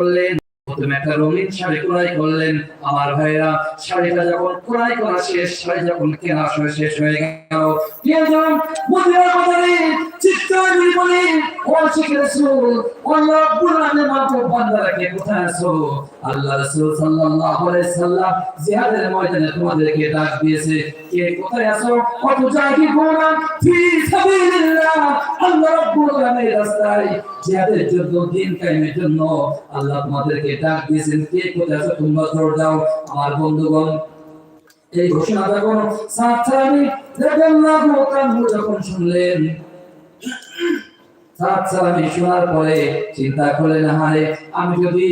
করলেন প্রথমে একটা রঙিন শাড়ি করলেন। আমার শাড়িটা যখন ক্রয় করা শেষ, শাড়ি যখন কেনা শেষ হয়ে গেল। কেজন মদিনার বাজারে চিৎকার দিয়ে বলে। ও শিখ রাসূল আল্লাহ রাব্বুল আলামিনের মাহবুব কে কোথায় আছো আল্লাহ রাসূল সাল্লাল্লাহু আলাইহি সাল্লাম জিহাদের ময়দানে তোমাদেরকে ডাক দিয়েছে, কে কোথায় আছো? কত জায়গা গোনা ফি সাবিলিল্লাহ। আল্লাহ রাব্বুল আলামিনের রাস্তায় জিহাদের জন্য, দিন কায়েমের জন্য আল্লাহ তোমাদেরকে ডাক দিয়েছেন, কে কোথায় আছো? তোমরা দৌড় দাও আমার বন্ধুগণ, এই ঘোষণা যখন সাতসালামি রাদিয়াল্লাহু তাআলা যখন শুনলেন সাতসালামি শোনার পরে চিন্তা করলেন হারে। আমি যদি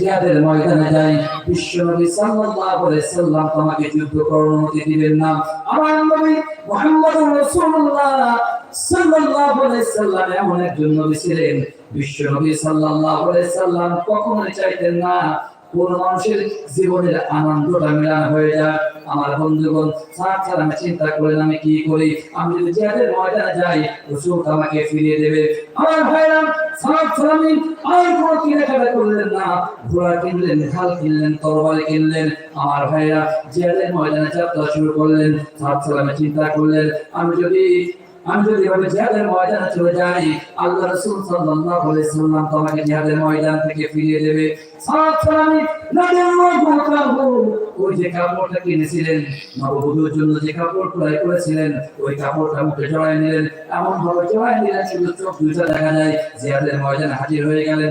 জিহাদের ময়দানে যাই সাল্লাল্লাহু আলাইহি সাল্লাম তোমাকে যুদ্ধ করার অনুমতি দিবেন না। আমার নবী রাসূলুল্লাহ সাল্লাল্লাহু আলাইহি সাল্লাম এমন একজন নবী ছিলেন। সাল্লাল্লাহু আলাইহি সাল্লাম কখনোই চাইতেন না, কোন মানুষের জীবনের আনন্দটা মিলান হয়ে যায় আমার বন্ধুগণ সাত ছাড়া আমি চিন্তা করলেন আমি কি করি? আমি যদি জিহাদের ময়দানে যাই রসুল আমাকে ফিরিয়ে দেবে। আমার ভাইরা সাত আমি আর কোনো কেনাকাটা করলেন না। ঘোড়া কিনলেন, ঢাল কিনলেন, তরবারি কিনলেন। আমার ভাইরা জিহাদের ময়দানে যাত্রা শুরু করলেন। সাত আমি চিন্তা করলেন, আমি যদি আমি যদি এভাবে জিহাদের ময়দানে চলে যাই, আল্লাহ রাসূল সাল্লাল্লাহু আলাইহি সাল্লাম তো জিহাদের ময়দান থেকে ফিরিয়ে দেবে। সালামি রাদিয়াল্লাহু তাআলা ওই যে কাপড়টা কিনেছিলেন, নববধূর জন্য যে কাপড় ক্রয় করেছিলেন, ওই কাপড়টা মুখে জড়ায় নিলেন। এমন ভাবে জড়ায় নিলেন শুধু চোখ দুইটা দেখা যায় জিহাদের ময়দানে হাজির হয়ে গেলেন।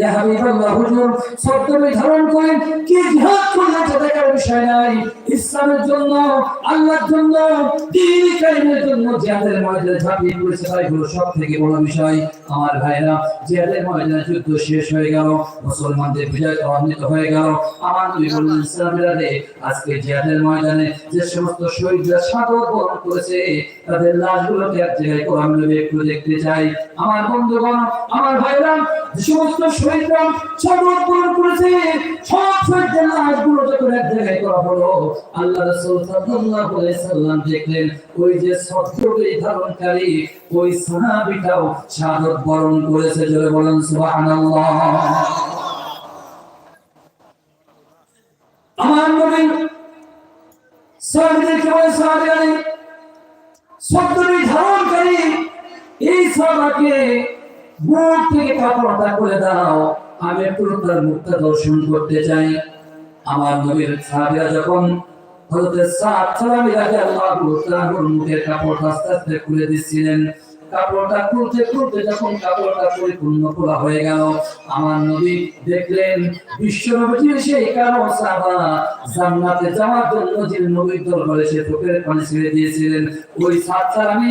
ময়দানে আমার ভাইরা, জিহাদের যুদ্ধ শেষ হয়ে গেল, মুসলমানদের বিজয় হয়ে গেল। আমার আজকে জিহাদের ময়দানে যে সমস্ত শহীদরা করেছে, তাদের লাশগুলোকে এক জায়গায় একটু দেখতে চাই। আমার বন্ধুগণ, আমার ভাইরা, যে সমস্ত শহীদরা বরণ করেছে। সব শহীদদের লাশগুলো যখন এক জায়গায় করা হলো, আল্লাহ রাসূল সাল্লাল্লাহু সাল্লাম দেখলেন, ওই যে ছত্রবেশ ধারণকারী, ওই সাহাবীটাও শাহাদত বরণ করেছে, জোরে বলেন সুবহানাল্লাহ। ধারণকারী, এই সাহাবাকে বুক থেকে কাপড়টা করে দাও। আমি একটু তার মুখটা দর্শন করতে চাই। আমার নবীর সাহাবীরা যখন মুখের আস্তে আস্তে খুলে কাপড়টা খুলতে খুলতে যখন কাপড়টা পরিপূর্ণ খোলা হয়ে গেল, আমার নবী দেখলেন সাহাবা জান্নাতে যাওয়ার জন্য যে নবীর দরবারে সে চোখের পানি ছেড়ে দিয়েছিলেন, ওই সাদ সালামি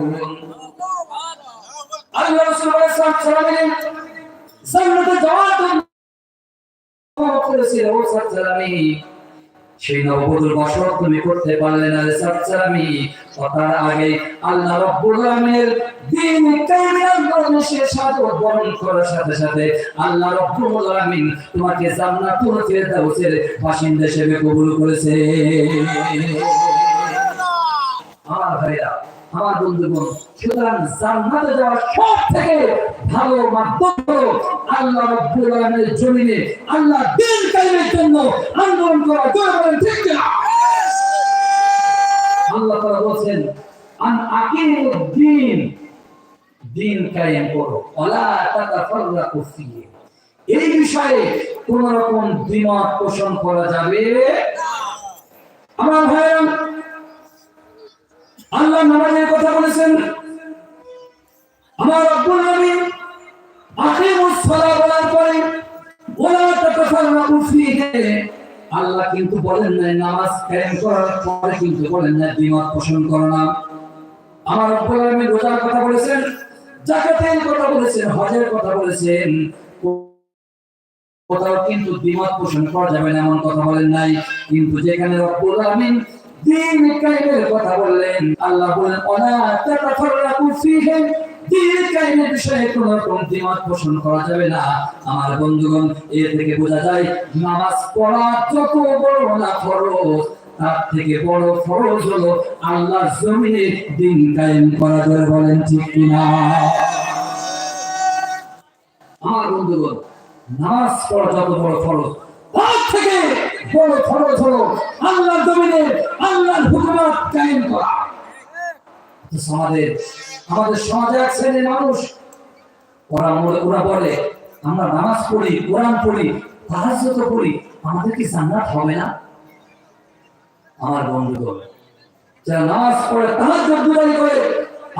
রাসূল সাল্লাল্লাহু আলাইহি জান্নাতে যাওয়ার জন্য করেছিল। ও সালামি সেই নববধূর বসত তুমি করতে পারলে না রে সালামি কথার আগে আল্লাহ রাব্বুল আলামিনের দিন কায়েমের আন্দোলনে সে সাদত বরণ করার সাথে সাথে আল্লাহ রাব্বুল আলামিন তোমাকে জান্নাতুল ফেরদাউসের বাসিন্দা হিসেবে কবুল করেছে। আমার ভাইরা আমার বন্ধুগণ, সুতরাং জান্নাতে যাওয়ার সব থেকে ভালো মাধ্যম হলো আল্লাহ রব্বুল আলামিনের জমিনে আল্লাহ দিন কায়েমের জন্য আন্দোলন করা। বলেন, ঠিক না আল্লাহ তাআলা বলেন আন দ্বীন কায়েম করো ওয়ালা তাতাফাররাকু ফিহি। এই বিষয়ে কোন রকম দ্বিমত পোষণ করা যাবে না। আমার ভাই আল্লাহ নামাজের কথা বলেছেন। আমার রব্বুল আকিমুস সালাহ বলার পরে ফিহি আল্লাহ কিন্তু বলেন না নামাজ কায়েম করার পরে কিন্তু বলেন না পোষণ করো না। আমার রব্বুল আলামিন রোজার কথা বলেছেন কথা বলেছেন, হজের কথা বলেছেন। কোথাও কিন্তু দ্বিমত পোষণ করা যাবে না, এমন কথা বলেন নাই। কিন্তু যেখানে রব্বুল আলামিন আল্লাহ দিন করা আমার বন্ধুগণ এর থেকে বোঝা যায়, নামাজ পড়া যত বড় না তার থেকে বড় হলো জমিনে দিন কায়েম করা বলেন ঠিক কিনা? আমার বন্ধুগণ, নামাজ পড়া যত বড় ফরজ, তার থেকে বড় ফরজ হলো আল্লাহর জমিনে আল্লাহর হুকুমত কায়েম করা। তো সমাজের আমাদের সমাজে এক শ্রেণির মানুষ, ওরা ওরা বলে, আমরা নামাজ পড়ি, কোরআন পড়ি, তাহাজ্জুদ পড়ি, আমাদের কি জান্নাত হবে না? আমার বন্ধুগণ, যারা নামাজ পড়ে তাহাজ্জুদ দুরাই করে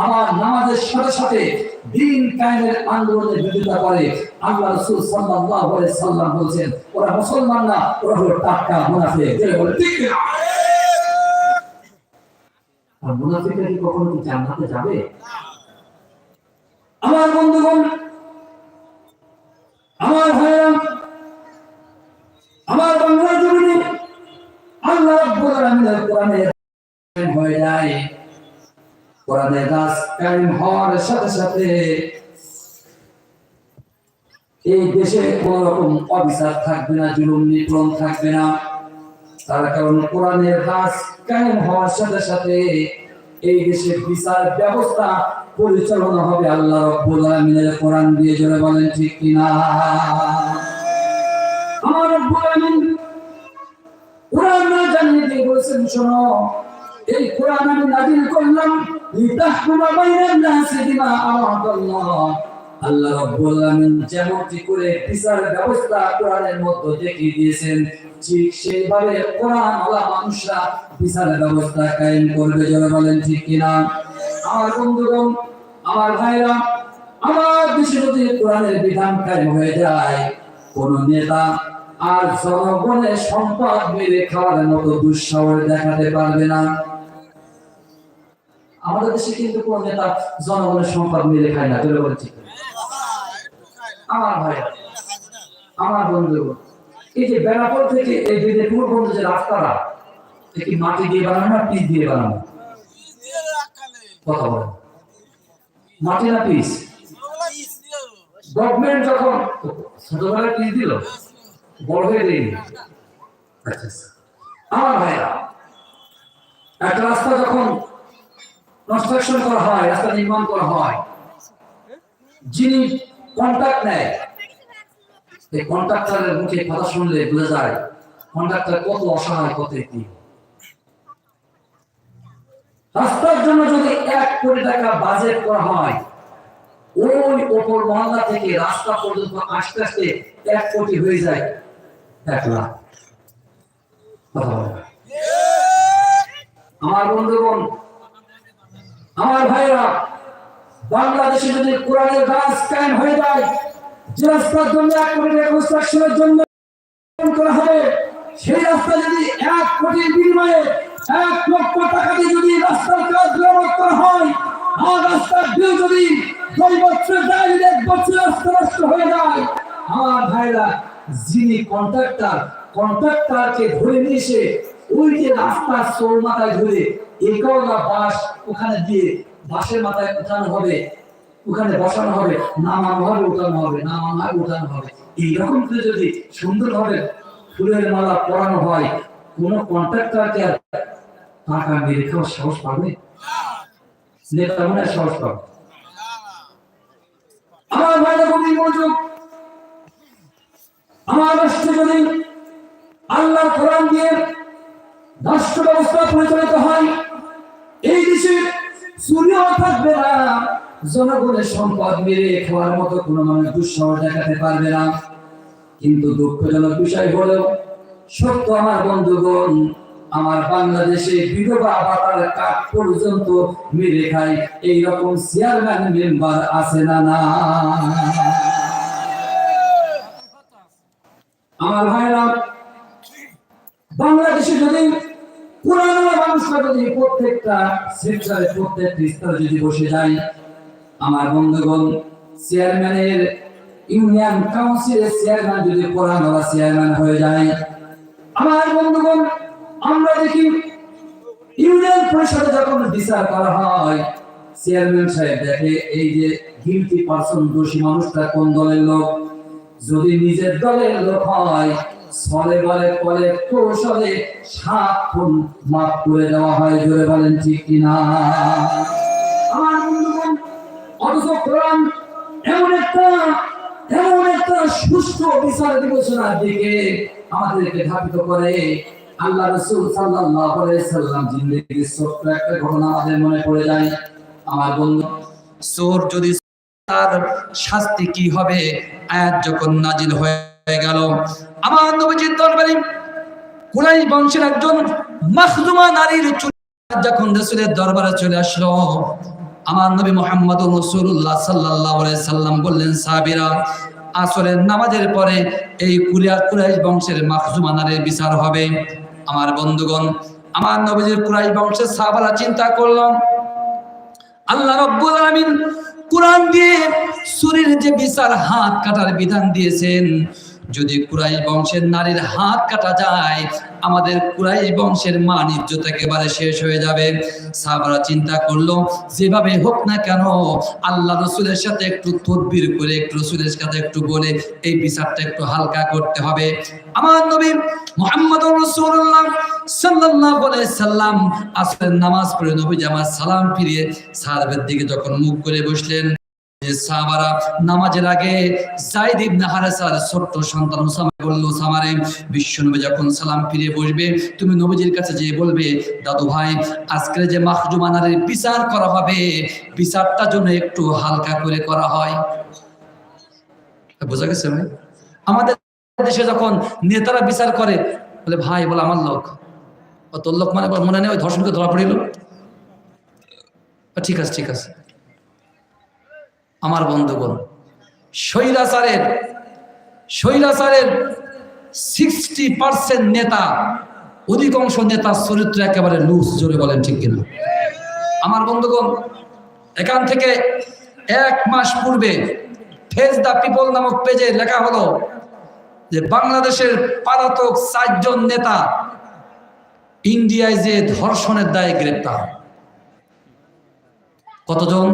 আমার নামাজের সাথে সাথে দিন কায়েমের আন্দোলনের বিরোধিতা করে। আল্লাহ রাসূল সাল্লাল্লাহু আলাইহি সাল্লাম বলেছেন, ওরা মুসলমান না, ওরা হলো টাটকা মুনাফিক। যে বলে ঠিক না আর মুনাফিকরা কি কখনো কি জান্নাতে যাবে? আমার বন্ধুগণ, আমার ভাইরা আমার বাংলা জমিনে আল্লাহ রাব্বুল আলামিনের কোরআনের হয়ে যায়। কোরআনের রাজ কায়েম হওয়ার সাথে সাথে এই দেশে কোন রকম অবিচার থাকবে না, জুলুম নিপীড়ন থাকবে না। তার কারণ কোরআনের রাজ কায়েম হওয়ার সাথে সাথে এই দেশের বিচার ব্যবস্থা পরিচালনা হবে আল্লাহ রব্বুল আলামিনের কোরআন দিয়ে, জোরে বলেন ঠিক কিনা? আমার রব্বুল আলামিন কোরআন না জানিয়ে দিয়ে বলছেন, শোনো, এই কোরআন আমি নাজিল করলাম আল্লাহ যেমনটি করে ব্যবস্থা কোরআনের মধ্যে দেখিয়ে দিয়েছেন, ঠিক সেইভাবে কোরআন মানুষরা ব্যবস্থা কায়েম করবে বলেন ঠিক কিনা। আমার বন্ধুগণ, আমার ভাইরা, আমার দেশে যদি কোরআনের বিধান কায়েম হয়ে যায়। কোন নেতা আর জনগণের সম্পদ মেরে খাওয়ার মতো দুঃসাহস দেখাতে পারবে না। আমাদের দেশে কিন্তু কোন নেতা জনগণের সম্পদ মেরে খায় না তুলে বলে ঠিক আমার ভাই, আমার বন্ধু, এই যে বেনাপোল থেকে এই বিদেপুর পর্যন্ত যে রাস্তাটা কি মাটি দিয়ে বানানো না পিচ দিয়ে বানানো? কথা বলেন। মাটি না পিস গভর্নমেন্ট যখন ছোটবেলায় পিস দিল, বড় হয়ে দেয়নি আচ্ছা আচ্ছা। আমার ভাইরা, একটা রাস্তা যখন কনস্ট্রাকশন করা হয়, রাস্তা নির্মাণ করা হয়। যিনি কন্ট্রাক্ট নেয়, এই কন্ট্রাক্টরের মুখে কথা শুনলে যায় কন্ট্রাক্টর কত অসহায়, কত কি রাস্তার জন্য যদি এক কোটি টাকা বাজেট করা হয়, ওই ওপর মহল্লা থেকে রাস্তা পর্যন্ত আস্তে আস্তে এক কোটি হয়ে যায়, এক লাখ। আমার বন্ধুগণ আমার ভাইরা, বাংলাদেশে যদি কোরআনের গাছ কায়েম হয়ে যায় যে রাস্তার জন্য এক কোটি টাকা কনস্ট্রাকশনের জন্য করা হবে। সেই রাস্তা যদি এক কোটির বিনিময়ে এক লক্ষ টাকা দিয়ে যদি রাস্তার কাজ মেরামত করা হয়, আর রাস্তার বিল যদি দুই বছর যায় এক বছর রাস্তা নষ্ট হয়ে যায়, আমার ভাইরা, যিনি কন্ট্রাক্টর কন্ট্রাক্টরকে ধরে নিয়ে এসে ওই যে রাস্তার সোল মাথায় একাওলা বাস ওখানে দিয়ে বাসের মাথায় উঠানো হবে, ওখানে বসানো হবে, নামানো হবে, উঠানো হবে, নামানো হবে, উঠানো হবে। এইরকম করে যদি সুন্দরভাবে ফুলের মালা পরানো হয়, কোন কন্ট্রাক্টরকে টাকা সাহস পাবে? নেতা মনে সাহস পাবে। আমার ভাইরা খুবই মনোযোগ। আমার যদি আল্লাহর কোরআন দিয়ে রাষ্ট্র ব্যবস্থা পরিচালিত হয় এই দেশে চুরিও থাকবে না। জনগণের সম্পদ মেরে খাওয়ার মতো কোনো মানুষ দুঃসাহস দেখাতে পারবে না। কিন্তু দুঃখজনক বিষয় হলো, সত্য আমার বন্ধুগণ, আমার বাংলাদেশে বিধবা ভাতার কাঠ পর্যন্ত মেরে খায় এইরকম চেয়ারম্যান মেম্বার আছে না না? আমার ভাইরা, বাংলাদেশে যদি পুরানো মানুষরা যদি প্রত্যেকটা স্তরে যদি বসে যায়, আমার বন্ধুগণ, চেয়ারম্যানের ইউনিয়ন কাউন্সিলের চেয়ারম্যান যদি পুরানো চেয়ারম্যান হয়ে যায়, আমার বন্ধুগণ, আমরা দেখি ইউনিয়ন পরিষদে যখন বিচার করা হয়, চেয়ারম্যান সাহেব দেখে, এই যে গিলটি পার্সন দোষী মানুষটা কোন দলের লোক? যদি নিজের দলের লোক হয় ছলে বলে কলে কৌশলে সাত খুন মাফ করে দেওয়া হয়, জোরে বলেন ঠিক কিনা? আমার বন্ধুগণ, অথচ কোরআন এমন একটা এমন একটা সুষ্ঠু বিচার বিবেচনার দিকে আমাদেরকে করে। আল্লাহ রসুল সাল্লাল্লাহু আলাইহি সাল্লাম জিন্দেগির ছোট্ট একটা ঘটনা আমাদের মনে পড়ে যায়। আমার বন্ধু, চোর যদি তার শাস্তি কি হবে? আয়াত যখন নাজিল হয়ে গেল। আমার নবীজির দরবারে কুরাইশ বংশের একজন নারীর যখন রাসূলের দরবারে চলে আসলো, আমার নবী সাল্লাম বললেন আসরের নামাজের পরে এই কুরিয়া, কুরাইশ বংশের মাখজুমা নারীর বিচার হবে। আমার বন্ধুগণ, আমার নবীজির কুরাইশ বংশের সাহাবারা চিন্তা করলাম আল্লাহ রব্বুল আলামিন কোরআন দিয়ে সুরের যে বিচার, হাত কাটার বিধান দিয়েছেন যদি কুরাইশ বংশের নারীর হাত কাটা যায়, আমাদের কুরাইশ বংশের মান ইজ্জত একেবারে শেষ হয়ে যাবে। সাহাবারা চিন্তা করল, যেভাবে হোক না কেন, আল্লাহ রসুলের সাথে একটু তদবির করে, একটু রসুলের সাথে একটু বলে, এই বিচারটা একটু হালকা করতে হবে। আমার নবী মোহাম্মদ রসুল্লাহ সাল্লাল্লাহু সাল্লাম আসরের নামাজ পড়ে নবী জামাত সালাম ফিরিয়ে সাহাবের দিকে যখন মুখ করে বসলেন সাহাবারা নামাজের আগে জাইদ ইবনে হারেসার ছোট্ট সন্তান বলল যখন সালাম ফিরে বসবে, তুমি নবীজির কাছে যেয়ে বলবে, দাদু ভাই, আজকের যে মাহজুমা নারীর বিচার করা হবে, বিচারটা যেন একটু হালকা করে করা হয়। বোঝা গেছে ভাই? আমাদের দেশে যখন নেতারা বিচার করে, বলে, ভাই, বলে আমার লোক। তোর লোক মানে মনে নেই, ওই ধর্ষণকে ধরা পড়িল। ঠিক আছে ঠিক আছে। আমার বন্ধুগণ, স্বৈরাচারের স্বৈরাচারের সিক্সটি পার্সেন্ট নেতা, অধিকাংশ নেতার চরিত্র একেবারে লুজ জোরে বলেন ঠিক কিনা? আমার বন্ধুগণ, এখান থেকে এক মাস পূর্বে ফেজ দ্য পিপল নামক পেজে লেখা হলো যে বাংলাদেশের পালাতক চারজন নেতা ইন্ডিয়ায় যে ধর্ষণের দায়ে গ্রেপ্তার। কতজন?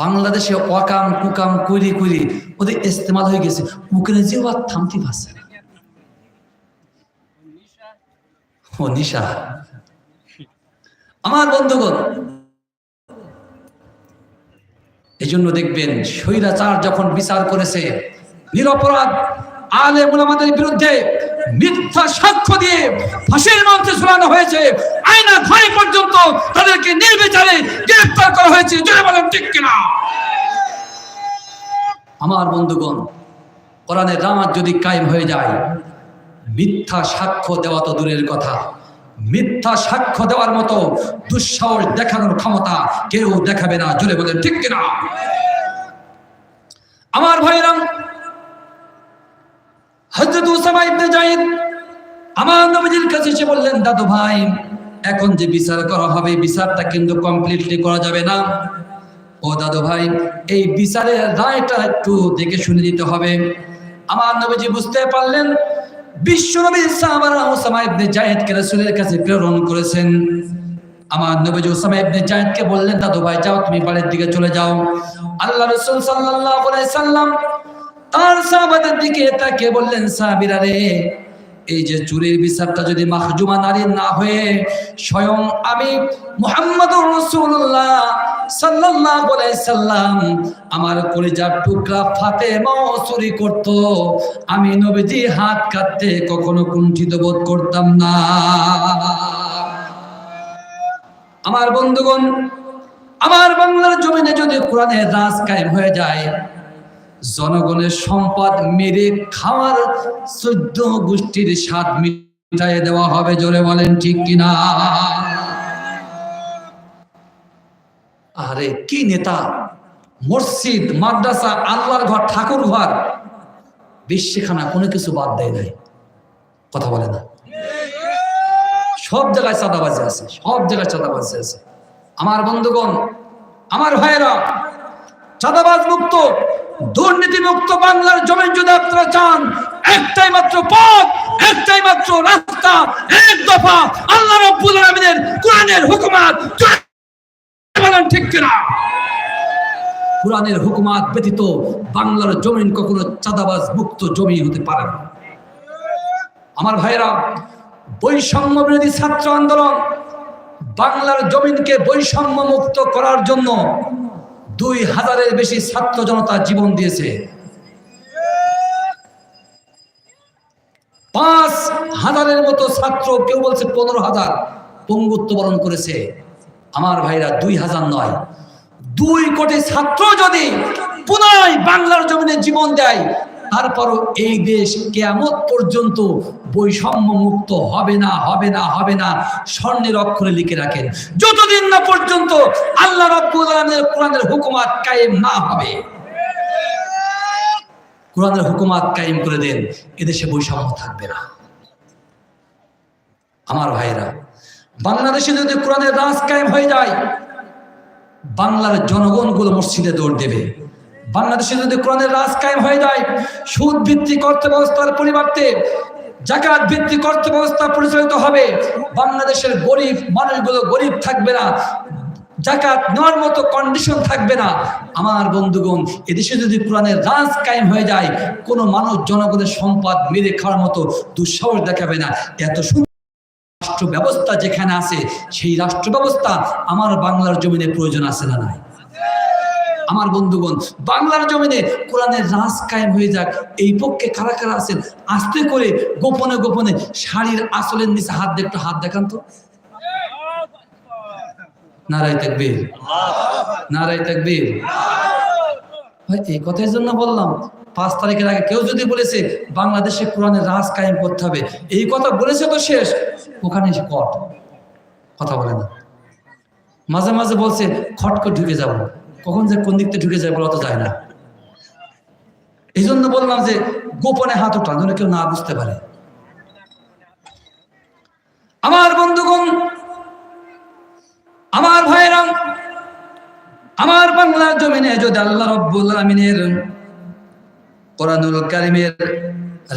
বাংলাদেশে অকাম, কুকাম কুইরি কুইরি ওদের ইস্তেমাল হয়ে গেছে। যে আর থামতে পারছে ও নিশা। আমার বন্ধুগণ এই জন্য দেখবেন স্বৈরাচার যখন বিচার করেছে, নিরপরাধ আলে মুলামাদের বিরুদ্ধে মিথ্যা সাক্ষ্য দিয়ে ফাঁসির মঞ্চে ঝুলানো হয়েছে। আয়না ঘরে পর্যন্ত তাদেরকে নির্বিচারে গ্রেফতার করা হয়েছে। জোরে বলেন, ঠিক কিনা? আমার বন্ধুগণ, কোরআনের রামাত যদি কায়েম হয়ে যায়, মিথ্যা সাক্ষ্য দেওয়া তো দূরের কথা। মিথ্যা সাক্ষ্য দেওয়ার মতো দুঃসাহস দেখানোর ক্ষমতা কেউ দেখাবে না। জোরে বলেন, ঠিক কিনা? আমার ভাইরাম হযরত উসামা ইবনে জায়েদ আমার নবীজির কাছে এসে বললেন, দাদু ভাই, এখন যে বিচার করা হবে, বিচারটা কিন্তু কমপ্লিটলি করা যাবে না। ও দাদু ভাই, এই বিচারের রায়টা একটু দেখে শুনে দিতে হবে। আমার নবীজি বুঝতে পারলেন, বিশ্ব নবী সাহাবারা উসামা ইবনে জায়েদকে রাসূলের কাছে প্রেরণ করেছেন। আমার নবীজি উসামা ইবনে জায়েদকে বললেন, দাদু ভাই, যাও, তুমি বাড়ির দিকে চলে যাও। আল্লাহ রাসূল সাল্লাল্লাহু আলাইহি সাল্লাম তার সাহাবাদের দিকে তাকে বললেন, সাহাবীরা রে, এই যে চুরির বিচারটা যদি মাহজুমা নারীর না হয়ে স্বয়ং আমি মোহাম্মদ রাসূলুল্লাহ সাল্লাল্লাহু বলে সাল্লাম, আমার কলিজার টুকরা ফাতেমা চুরি করত, আমি নবীজি হাত কাটতে কখনো কুণ্ঠিত বোধ করতাম না। আমার বন্ধুগণ, আমার বাংলার জমিনে যদি কোরআনের রাজ কায়েম হয়ে যায় জনগণের সম্পদ মেরে খাওয়ার চোদ্দ গোষ্ঠীর স্বাদ মিটাই দেওয়া হবে, জোরে বলেন ঠিক কিনা? আরে কি নেতা? মসজিদ, মাদ্রাসা, আল্লাহর ঘর, ঠাকুর ঘর, বিশ্বেখানা কোনো কিছু বাদ দেয় নাই। কথা বলে না। সব জায়গায় চাঁদাবাজি আছে, সব জায়গায় চাঁদাবাজি আছে। আমার বন্ধুগণ, আমার ভাইয়েরা, চাঁদাবাজ মুক্ত দুর্নীতি মুক্ত বাংলার জমি যদি আপনারা চান, একটাই মাত্র পথ, একটাই মাত্র রাস্তা, এক দফা আল্লাহ রব্বুল আলামিনের কোরআনের হুকুমাত ঠিক কিনা? কোরআনের হুকুমাত ব্যতীত বাংলার জমিন কখনো চাঁদাবাজ মুক্ত জমি হতে পারে না। আমার ভাইয়েরা, বৈষম্য বিরোধী ছাত্র আন্দোলন বাংলার জমিনকে বৈষম্য মুক্ত করার জন্য দুই হাজারের বেশি ছাত্র জনতা জীবন দিয়েছে। পাঁচ হাজারের মতো ছাত্র, কেউ বলছে পনেরো হাজার, পঙ্গুত্ব বরণ করেছে। আমার ভাইরা, দুই হাজার নয়। দুই কোটি ছাত্র যদি পুনরায় বাংলার জমিনে জীবন দেয় তারপরও এই দেশ কেয়ামত পর্যন্ত বৈষম্য মুক্ত হবে না হবে না হবে না। স্বর্ণের অক্ষরে লিখে রাখেন, যতদিন না পর্যন্ত আল্লাহ রাব্বুল আলামিনের কোরআনের হুকুমাত কায়েম না হবে। কোরআনের হুকুমাত কায়েম করে দেন, এদেশে বৈষম্য থাকবে না। আমার ভাইরা বাংলাদেশে যদি কোরআনের রাজ কায়েম হয়ে যায়, বাংলার জনগণগুলো মসজিদে দৌড় দেবে। বাংলাদেশে যদি কোরআনের রাজ কায়েম হয়ে যায় সুদ ভিত্তিক অর্থ ব্যবস্থার পরিবর্তে জাকাত ভিত্তিক অর্থ ব্যবস্থা পরিচালিত হবে। বাংলাদেশের গরিব মানুষগুলো গরিব থাকবে না, জাকাত নেওয়ার মতো কন্ডিশন থাকবে না। আমার বন্ধুগণ, এদেশে যদি কোরআনের রাজ কায়েম হয়ে যায়, কোনো মানুষ জনগণের সম্পদ মেরে খাওয়ার মতো দুঃসাহস দেখাবে না। এত সুন্দর রাষ্ট্র ব্যবস্থা যেখানে আছে, সেই রাষ্ট্র ব্যবস্থা আমার বাংলার জমিনে প্রয়োজন আছে না নাই। আমার বন্ধুগণ, বাংলার জমিনে কোরআনের রাজ কায়েম হয়ে যাক। এই পক্ষে কারা কারা আছেন? আস্তে করে গোপনে গোপনে শাড়ির আসলের নিচে হাত দেখতে হাত দেখান তো। নারাই তাকবীর। নারাই তাকবীর। এই কথার জন্য বললাম, পাঁচ তারিখের আগে কেউ যদি বলেছে বাংলাদেশে কোরআনের রাজ কায়েম করতে হবে, এই কথা বলেছে তো শেষ। ওখানে কট। কথা বলে না। মাঝে মাঝে বলছে, খটকে ঢুকে যাব। কখন যে কোন দিক থেকে ঢুকে যায় বলা তো যায় না। এই জন্য বললাম যে গোপনে হাত ওঠান যেন কেউ না বুঝতে পারে। আমার বন্ধুগণ, আমার ভাইরা আমার বাংলার জমিনে যদি আল্লাহ রব্বুল আমিনের কোরআনুল কারিমের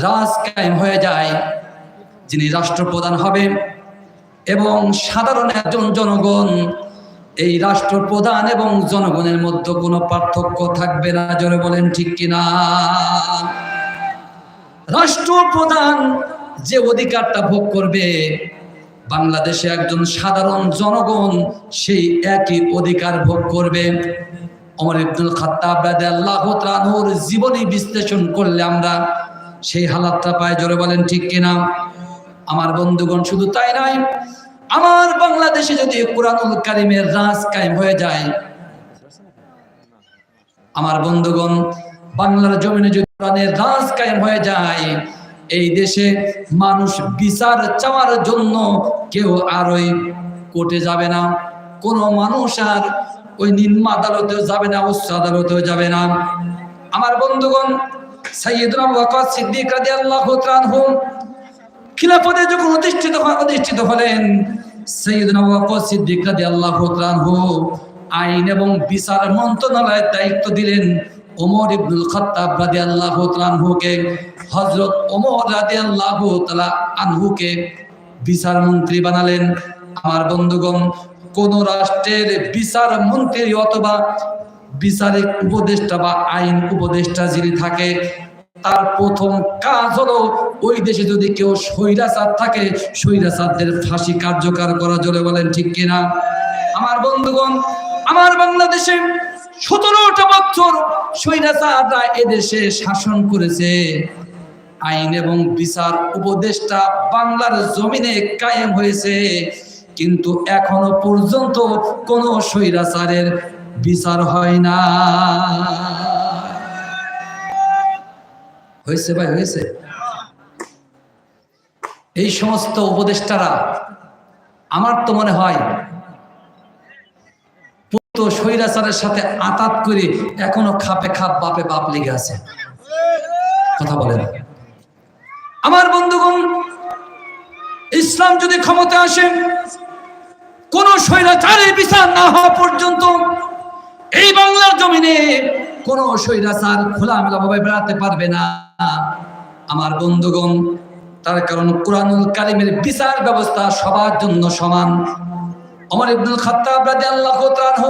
রাজ কায়েম হয়ে যায়, যিনি রাষ্ট্রপ্রধান হবে এবং সাধারণ একজন জনগণ এই রাষ্ট্রপ্রধান এবং জনগণের মধ্যে কোনো পার্থক্য থাকবে না, জোরে বলেন ঠিক কিনা? রাষ্ট্রপ্রধান যে অধিকারটা ভোগ করবে, বাংলাদেশে একজন সাধারণ জনগণ সেই একই অধিকার ভোগ করবে। অমর ইবনুল খাত্তাব তাআলার জীবনী বিশ্লেষণ করলে আমরা সেই হালাতটা পাই, জোরে বলেন ঠিক কিনা? আমার বন্ধুগণ, শুধু তাই নয় আমার বাংলাদেশে যদি কোরআনুল কারিমের রাজ কায়েম হয়ে যায়, আমার বন্ধুগণ, বাংলার জমিনে যদি কোরআনের রাজ কায়েম হয়ে যায়, এই দেশে মানুষ বিচার চাওয়ার জন্য কেউ আর ওই কোর্টে যাবে না। কোনো মানুষ আর ওই নিম্ন আদালতেও যাবে না, উচ্চ আদালতেও যাবে না। আমার বন্ধুগণ সাইয়দুল ওয়াকাস সিদ্দিক রাদিয়াল্লাহু তাআলা খিলাফতে যখন অধিষ্ঠিত অধিষ্ঠিত হলেন, সৈয়দনা ওয়াকাস সিদ্দিক তাআলা আনহু আইন এবং বিচার মন্ত্রণালয়ের দায়িত্ব দিলেন ওমর ইবনুল খাত্তাব রাদিয়াল্লাহু তাআলা আনহুকে, হযরত ওমর রাদিয়াল্লাহু তাআলা আনহুকে বিচার মন্ত্রী বানালেন। আমার বন্ধুগণ, কোন রাষ্ট্রের বিচার মন্ত্রী অথবা বিচারিক উপদেষ্টা বা আইন উপদেষ্টা যিনি থাকে তার প্রথম কাজ হলো, ওই দেশে যদি কেউ স্বৈরাচার থাকে, স্বৈরাচারদের ফাঁসি কার্যকর করা চলে বলেন ঠিক কিনা? আমার বন্ধুগণ, আমার বাংলাদেশে সতেরোটা বছর স্বৈরাচাররা এদেশে শাসন করেছে। আইন এবং বিচার উপদেষ্টা বাংলার জমিনে কায়েম হয়েছে। কিন্তু এখনও পর্যন্ত কোনো স্বৈরাচারের বিচার হয় না। হয়েছে ভাই, হয়েছে। এই সমস্ত উপদেষ্টারা, আমার তো মনে হয় পুত স্বৈরাচারের সাথে আতাত করে এখনও খাপে খাপ, বাপে বাপ লেগে আছে। কথা বলেন। আমার বন্ধুগণ, ইসলাম যদি ক্ষমতা আসে, কোন স্বৈরাচারের বিচার না হওয়া পর্যন্ত এই বাংলার জমিনে কোন স্বৈরাচার খোলামেলা ভাবে বেড়াতে পারবে না। আমার বন্ধুগণ, তার কারণ কোরআনুল কালিমের বিচার ব্যবস্থা সবার জন্য সমান। অমর ইবনুল খাত্তাব রাদিয়াল্লাহু তাআলা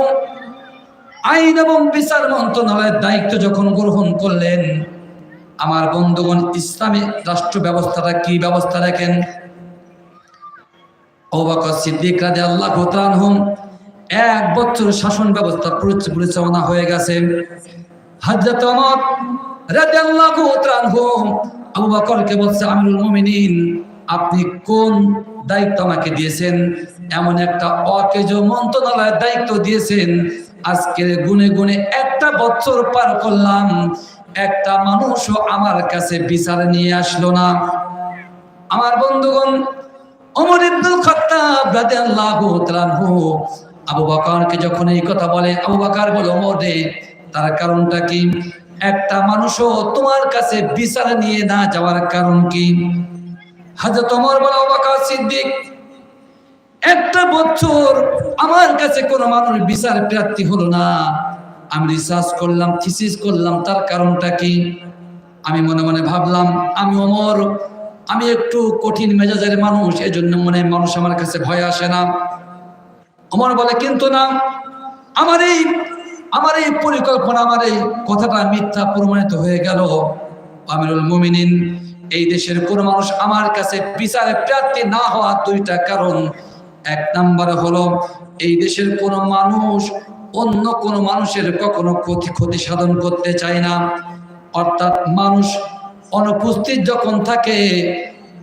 আইন এবং বিচার মন্ত্রণালয়ের দায়িত্ব যখন গ্রহণ করলেন, আমার বন্ধুগণ, ইসলামী রাষ্ট্র ব্যবস্থাটা কি ব্যবস্থা রাখেন? অবাকর সিদ্দিক আল্লাহ হুম এক বছর শাসন ব্যবস্থা পরিচ- পরিচালনা হয়ে গেছে। অমর আবু আপনি কোন দায়িত্ব আমাকে দিয়েছেন? এমন একটা অকেজ মন্ত্রণালয়ের দায়িত্ব দিয়েছেন। আজকে গুনে গুনে একটা বছর পার করলাম। একটা মানুষও আমার কাছে বিচার নিয়ে আসলো না। আমার বন্ধুগণ, ওমর ইবনুল খাত্তাব রাদিয়াল্লাহু তাআলা আনহু আবু বকরকে যখন এই কথা বলে, আবু বকর বলে, ওমর রে, তার কারণটা কি? একটা মানুষও তোমার কাছে বিচার নিয়ে না যাওয়ার কারণ কি? হযরত ওমর বলে, আবু বকর সিদ্দিক, একটা বছর আমার কাছে কোনো মানুষ বিচার প্রার্থী হলো না। আমি রিসার্চ করলাম থিসিস করলাম, তার কারণটা কি? আমি মনে মনে ভাবলাম, আমি অমর আমি একটু কঠিন মেজাজের মানুষ, এজন্য মনে মানুষ আমার কাছে ভয় আসে না। অমর বলে, কিন্তু না, আমার এই আমার এই পরিকল্পনা, আমার এই কথাটা মিথ্যা প্রমাণিত হয়ে গেল। আমিরুল মুমিনিন, এই দেশের কোন মানুষ আমার কাছে বিচারে প্রার্থী না হওয়া দুইটা কারণ। এক নাম্বার হলো, এই দেশের কোন মানুষ অন্য কোন মানুষের কখনো ক্ষতি ক্ষতি সাধন করতে চায় না। অর্থাৎ মানুষ অনুপস্থিত যখন থাকে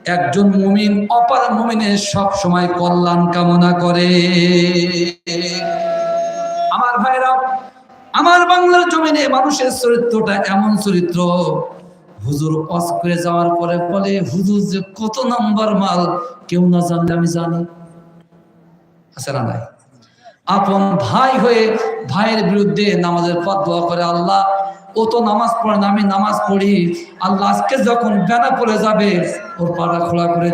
একজন মুমিন অপার মুমিনের সব সময় কল্যাণ কামনা করে। আমার ভাইরা, আমার বাংলার জমিনে মানুষের চরিত্রটা এমন চরিত্র, হুজুর পাস করে যাওয়ার পরে বলে, হুজুর যে কত নাম্বার মাল, কেউ না জানলে আমি জানি। আছে না নাই? আপন ভাই হয়ে ভাইয়ের বিরুদ্ধে নামাজের পথ দোয়া করে আল্লাহ ও তো নামাজ পড়ে না, আমি নামাজ পড়ি। আল্লাহ আজকে যখন বেনা পড়ে যাবে, ওর পাড়া খোলা করে